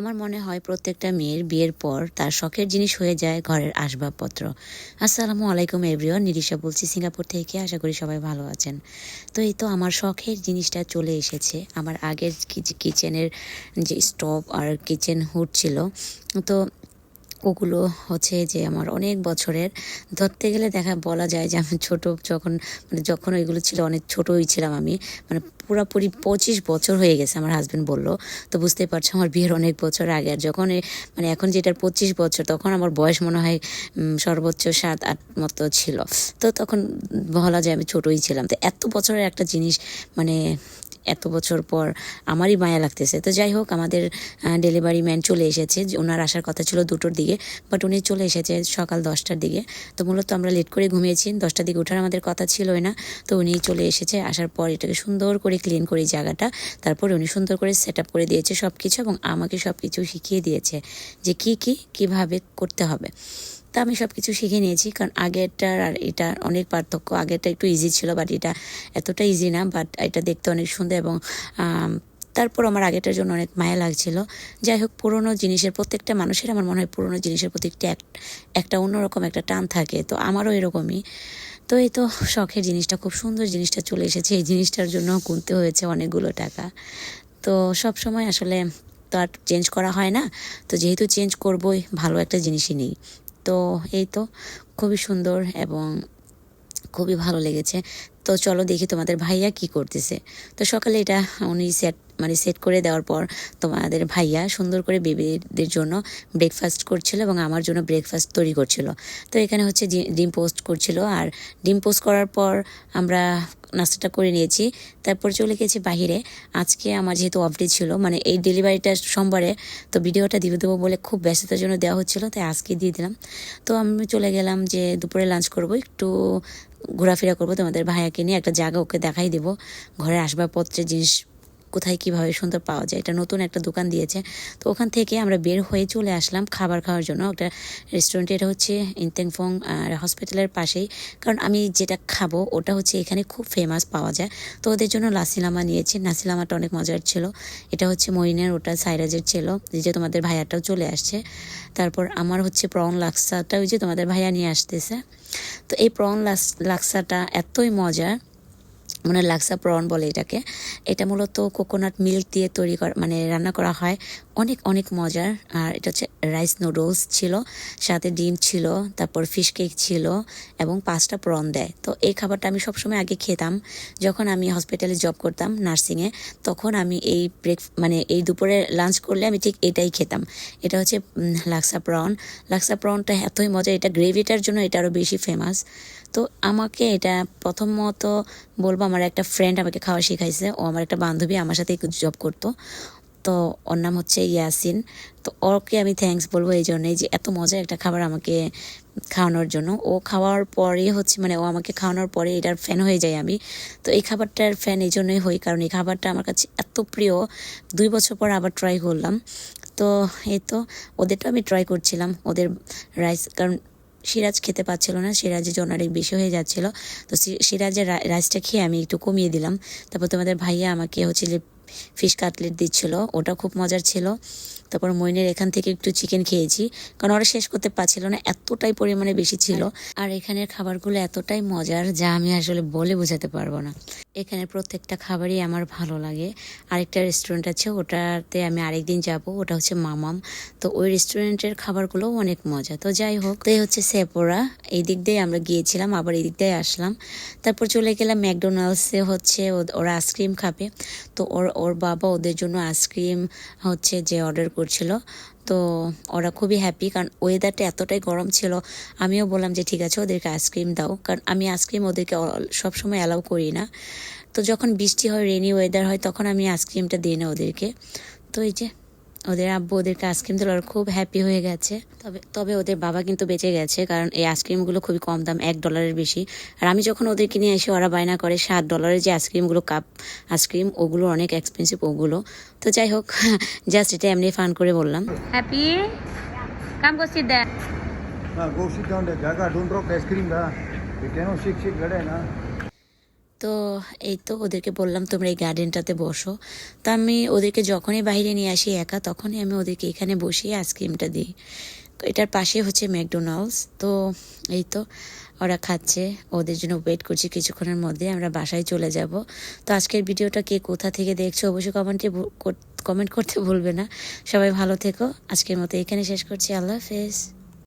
আমার মনে হয় প্রত্যেকটা মেয়ের বিয়ের পর তার শখের জিনিস হয়ে যায় ঘরের আসবাবপত্র। আসসালামু আলাইকুম এভরিওয়ান, নিরিশা বলছি সিঙ্গাপুর থেকে, আশা করি সবাই ভালো আছেন। তো এই তো আমার শখের জিনিসটা চলে এসেছে। আমার আগের কিচেনের যে স্টোভ আর কিচেন হুড ছিল, তো ওগুলো হচ্ছে যে আমার অনেক বছরের। ধরতে গেলে দেখা, বলা যায় যে আমি ছোট যখন মানে যখন ওইগুলো ছিল অনেক ছোটই ছিলাম আমি মানে পুরোপুরি পঁচিশ বছর হয়ে গেছে আমার হাজব্যান্ড বলল। তো বুঝতেই পারছ আমার বিয়ের অনেক বছর আগে। আর যখন মানে এখন যেটার পঁচিশ বছর, তখন আমার বয়স মনে হয় সর্বোচ্চ সাত, আট মতো ছিল। তো তখন বলা যায় আমি ছোটই ছিলাম। তো এত বছরের একটা জিনিস মানে এত বছর পর আমারই মায়া লাগতেছে। তো যাই হোক, আমাদের ডেলিভারি ম্যান চলে এসেছে। ওনার আসার কথা ছিল দুটোর দিকে বাট উনি চলে এসেছে সকাল দশটার দিকে। তো মূলত আমরা লেট করে ঘুমিয়েছি। দশটার দিকে ওঠার আমাদের কথা ছিলই না। তো উনি চলে এসেছে। আসার পর এটাকে সুন্দর করে ক্লিন করে জায়গাটা। তারপর উনি সুন্দর করে সেট আপ করে দিয়েছে সব কিছু এবং আমাকে সব কিছু শিখিয়ে দিয়েছে যে কি কি, কীভাবে করতে হবে। তা আমি সব কিছু শিখে নিয়েছি, কারণ আগেরটার আর এটা অনেক পার্থক্য। আগেরটা একটু ইজি ছিল বাট এটা এতটা ইজি না বাট এটা দেখতে অনেক সুন্দর এবং তারপর আমার আগেটার জন্য অনেক মায়া লাগছিল। যাই হোক, পুরোনো জিনিসের প্রত্যেকটা মানুষের আমার মনে হয় পুরনো জিনিসের প্রতি একটা এক- একটা অন্যরকম একটা টান থাকে, তো আমারও এরকমই। তো এই তো শখের জিনিসটা, খুব সুন্দর জিনিসটা চলে এসেছে, এই জিনিসটার জন্য গুনতে হয়েছে অনেকগুলো টাকা। তো সব সময় আসলে তো আর চেঞ্জ করা হয় না, তো যেহেতু চেঞ্জ করবই, ভালো একটা জিনিসই নেই। তো এই তো খুবই সুন্দর এবং খুবই ভালো লেগেছে। তো চলো দেখি তোমাদের ভাইয়া কি করতেছে। তো সকালে এটা উনি সেট মানে সেট করে দেওয়ার পর তোমাদের ভাইয়া সুন্দর করে বেবিদের জন্য ব্রেকফাস্ট করছিল এবং আমার জন্য ব্রেকফাস্ট তৈরি করছিল। তো এখানে হচ্ছে ডিম পোস্ট করছিল। আর ডিম পোস্ট করার পর আমরা নাস্তাটা করে নিয়েছি। তারপর চলে গেছি বাহিরে। আজকে আমার যেহেতু অফ ডে ছিল মানে এই ডেলিভারিটা সোমবারে, তো ভিডিওটা দিয়ে দেবো বলে খুব ব্যস্ততার জন্য দেওয়া হচ্ছিল, তাই আজকে দিয়ে দিলাম। তো আমি চলে গেলাম যে দুপুরে লাঞ্চ করব, একটু ঘোরাফেরা করব তোমাদের ভাইয়াকে নিয়ে, একটা জায়গা ওকে দেখাই দেবো। ঘরের আসবাবপত্রের জিনিস কোথায় কীভাবে সুন্দর পাওয়া যায়, এটা নতুন একটা দোকান দিয়েছে। তো ওখান থেকে আমরা বের হয়ে চলে আসলাম খাবার খাওয়ার জন্য। একটা রেস্টুরেন্ট এটা হচ্ছে ইনতেংফং হসপিটালের পাশেই। কারণ আমি যেটা খাব, ওটা হচ্ছে এখানে খুব ফেমাস পাওয়া যায়। তো ওদের জন্য লাসিলামা নিয়েছি। নাসিলামাটা অনেক মজার ছিল। এটা হচ্ছে মরিনের, ওটা সাইরাজের ছিল। যে তোমাদের ভাইয়াটাও চলে আসছে। তারপর আমার হচ্ছে প্রন লাক্সাটা ওই যে তোমাদের ভাইয়া নিয়ে আসতেছে। তো এই প্রন লাক্সাটা এতই মজার মানে লাক্সা প্রন বলে এটাকে। এটা মূলত কোকোনাট মিল্ক দিয়ে তৈরি করা মানে রান্না করা হয়। অনেক অনেক মজার। আর এটা হচ্ছে রাইস নুডলস ছিল, সাথে ডিম ছিল, তারপর ফিশ কেক ছিল এবং পাঁচটা প্রন দেয়। তো এই খাবারটা আমি সবসময় আগে খেতাম। যখন আমি হসপিটালে জব করতাম নার্সিংয়ে তখন আমি এই ব্রেক মানে এই দুপুরে লাঞ্চ করলে আমি ঠিক এটাই খেতাম। এটা হচ্ছে লাক্সা প্রন লাক্সা প্রনটা এতই মজা এটা গ্রেভিটার জন্য এটা আরও বেশি ফেমাস তো আমাকে এটা প্রথমত বলব, আমার একটা ফ্রেন্ড আমাকে খাওয়া শিখাইছে। ও আমার একটা বান্ধবী, আমার সাথে জব করতো। তো ওর নাম হচ্ছে ইয়াসিন। তো ওকে আমি থ্যাঙ্কস বলব এই জন্যই যে এত মজার একটা খাবার আমাকে খাওয়ানোর জন্য। ও খাওয়ার পরে হচ্ছে মানে ও আমাকে খাওয়ানোর পরে এটার ফ্যান হয়ে যাই আমি। তো এই খাবারটার ফ্যান এই জন্যই হই, কারণ এই খাবারটা আমার কাছে এত প্রিয়। দুই বছর পর আবার ট্রাই করলাম। তো এই তো ওদেরটা আমি ট্রাই করছিলাম। ওদের রাইস কারণ সিরাজ খেতে পাচ্ছিল না, সিরাজের জন্য অনেক বেশি হয়ে যাচ্ছিল। তো সিরাজের রাইসটা খেয়ে আমি একটু কমিয়ে দিলাম। তারপর তোমাদের ভাইয়া আমাকে হচ্ছে যে ফিশ কাটলেট দিচ্ছিল ওটা খুব মজার ছিল। তারপর মইনের এখান থেকে একটু চিকেন খেয়েছি। কারণ ওরা শেষ করতে পারছিল না, এতটাই পরিমাণে বেশি ছিল। আর এখানের খাবারগুলো এতটাই মজার যা আমি আসলে বলে বোঝাতে পারব না। এখানে প্রত্যেকটা খাবারই আমার ভালো লাগে। আরেকটা রেস্টুরেন্ট আছে, ওটাতে আমি আরেকদিন যাব, ওটা হচ্ছে মামাম। তো ওই রেস্টুরেন্টের খাবারগুলোও অনেক মজা। তো যাই হোক তো এই হচ্ছে সেপোরা এই দিক দিয়ে আমরা গিয়েছিলাম, আবার এই দিক দিয়ে আসলাম। তারপর চলে গেলাম ম্যাকডোনাল্ডসে, হচ্ছে ওরা আইসক্রিম খাবে। তো ওর ওর বাবা ওদের জন্য আইসক্রিম হচ্ছে যে অর্ডার করছিল। তো ওরা খুবই হ্যাপি কারণ ওয়েদারটা এতটাই গরম ছিল। আমিও বললাম যে, ঠিক আছে, ওদেরকে আইসক্রিম দাও। কারণ আমি আইসক্রিম ওদেরকে সবসময় অ্যালাউ করি না। তো যখন বৃষ্টি হয় রেনি ওয়েদার হয়, তখন আমি আইসক্রিমটা দিই না ওদেরকে। তো এই যে ওদের আব্বু ওদেরকে আইসক্রিম তো খুব হ্যাপি হয়ে গেছে তবে তবে ওদের বাবা কিন্তু বেঁচে গেছে কারণ এই আইসক্রিমগুলো খুবই কম দাম এক ডলারের বেশি আর আমি যখন ওদেরকে নিয়ে এসে ওরা বায়না করে সাত ডলারের যে আইসক্রিমগুলো কাপ আইসক্রিম ওগুলো অনেক এক্সপেন্সিভ ওগুলো তো যাই হোক জাস্ট এটা এমনি ফান করে বললাম হ্যাপি কাম করছি দেখ go sit down there. Gaga, don't drop the ice cream. শিক You cannot. তো এই তো ওদেরকে বললাম, তোমরা এই গার্ডেনটাতে বসো। তো আমি ওদেরকে যখনই বাইরে নিয়ে আসি একা, তখনই আমি ওদেরকে এখানে বসিয়ে আইসক্রিমটা দিই। তো এটার পাশে হচ্ছে ম্যাকডোনাল্ডস তো এই তো ওরা খাচ্ছে, ওদের জন্য ওয়েট করছি কিছুক্ষণের মধ্যে, আমরা বাসায় চলে যাব। তো আজকের ভিডিওটা কে কোথা থেকে দেখছ অবশ্যই কমেন্টে কমেন্ট করতে ভুলবে না। সবাই ভালো থেকো, আজকের মতো এখানে শেষ করছি, আল্লাহ হাফেজ।